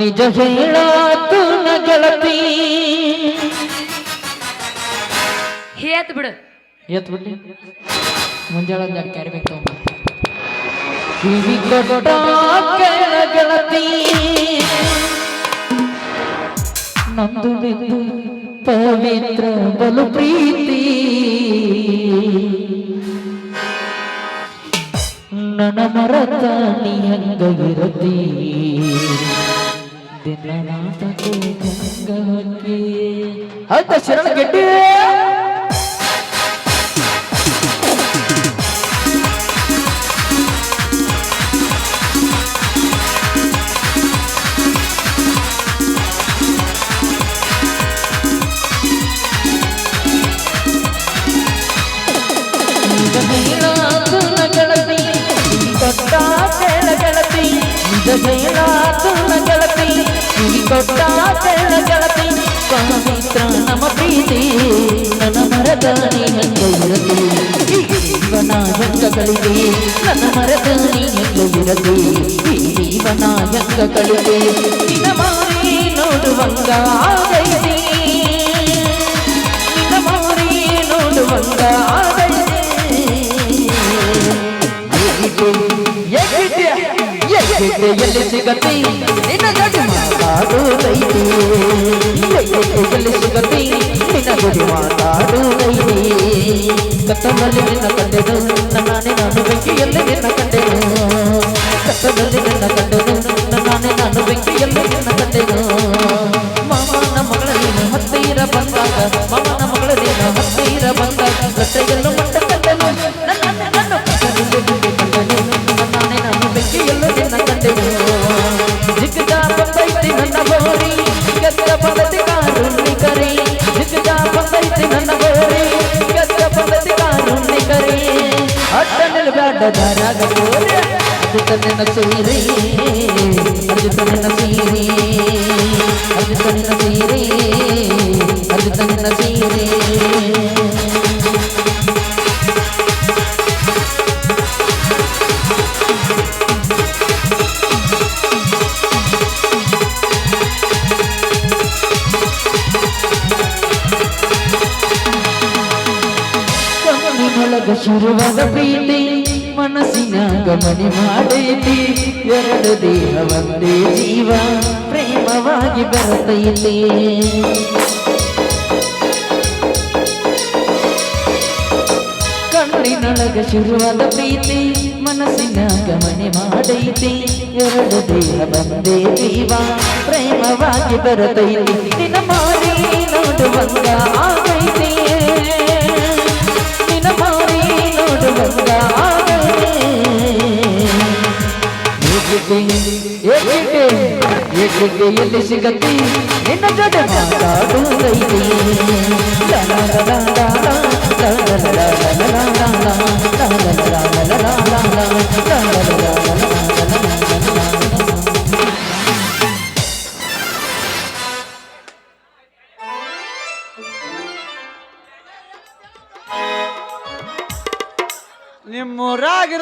ನಿಜ ಹೇಳಾತು ನ ಗೆಳತಿ. ಹೇತ್ ಬಿಡು. ಎತ್ ಬಿಡ್ಲಿ. ಮುಂಜಾನೆ ಒಂದು ಎರಡು ಕ್ಯಾರಿ ಬೇಕು ಕಿವಿ ಕೊಟ್ಟ ಗೆಳತಿ. ನಂದು ಬಿದ್ದು ಪವಿತ್ರ ಬಲು ಪ್ರೀತಿ. ನನ್ನ ಮರತ ನೀ ಹಂಗ ಇರತಿ. ಆಯ್ತಾ ಶರಣ ಗೆಡ್ಡೆ ನಿಜ ಹೇಳಾತು ನ ಗೆಳತಿ ಕಿವಿ ಕೊಟ್ಟ ಕೇಳ ಗೆಳತಿ ನಿಜ ಹೇಳಾತು ಗೆಳತಿ ಕಿವಿ ಕೊಟ್ಟ ಗೆಳತಿ ಪವಿತ್ರ ನಮ್ಮ ಪ್ರೀತಿ, ನನ್ನ ಮರದಾನಿ ಹೆಂಗ ಇರತಿ ಜೀವನ ಹೆಂಗ ಕಳಿದೆ ನನ್ನ ಮರದಾನಿ ಹೆಂಗ ಇರತಿ ಜೀವನ ಹೆಂಗ ಕಳಿದೆ ಮಾರಿ ನೋಡುವಂಗ ಆಗೈತಿ ನಿನ್ನ ಮಾರಿ ನೋಡುವಂಗ ಎಲ್ಲಿ ಸಿಗತಿ? ನಿನ್ನ ಜೊತೆ ಮಾತಾಡುತ್ತೈತಿ ಎಲ್ಲಿ ಸಿಗತಿ? ನಿನ್ನ ಜೊತೆ ಮಾತಾಡುತ್ತೈತಿ ಕತ್ತಲಲ್ಲಿ ನಿನ್ನ ಕಂಡೆನು ನಾನೇ ನಾನು ಬೆಂಕಿಯಲ್ಲಿ ನಿನ್ನ ದಾರಾಗ ಗೋರಿ. ಅಜಿತ ನಿನ್ನ ಸೀರೆ ಅಜಿತ ನಿನ್ನ ಸೀರೆ ಅಜಿತ ನಿನ್ನ ಸೀರೆ ಅಜಿತ ನಿನ್ನ ಸೀರೆ ಕಣ್ಣಿನೊಳಗ ಶುರುವಾದ ಪ್ರೀತಿ ಮನಸ್ಸಿನಾಗ ಗಮನಿ ಮಾಡೈತಿ ಎರಡು ದೇಹ ಒಂದೇ ಜೀವ, ಪ್ರೇಮವಾಗಿ ಬರತೈತಿ ಕಣ್ಣಿನೊಳಗ ಶುರುವಾದ ಪ್ರೀತಿ ಮನಸ್ಸಿನಾಗ ಗಮನಿ ಮಾಡೈತಿ. ಎರಡು ದೇಹ ಒಂದೇ ಜೀವ, ಪ್ರೇಮವಾಗಿ ಬರತೈತಿ ಮಾಡಿ ನೋಡುವಂತ ಎಲ್ಲಿ ಸಿಗತಿ? ನಿನ್ನ ಜೊತೆ ಮಾತಾಡುವುದೈತಿ. ನಿಮ್ಮೂರಾಗಿರ್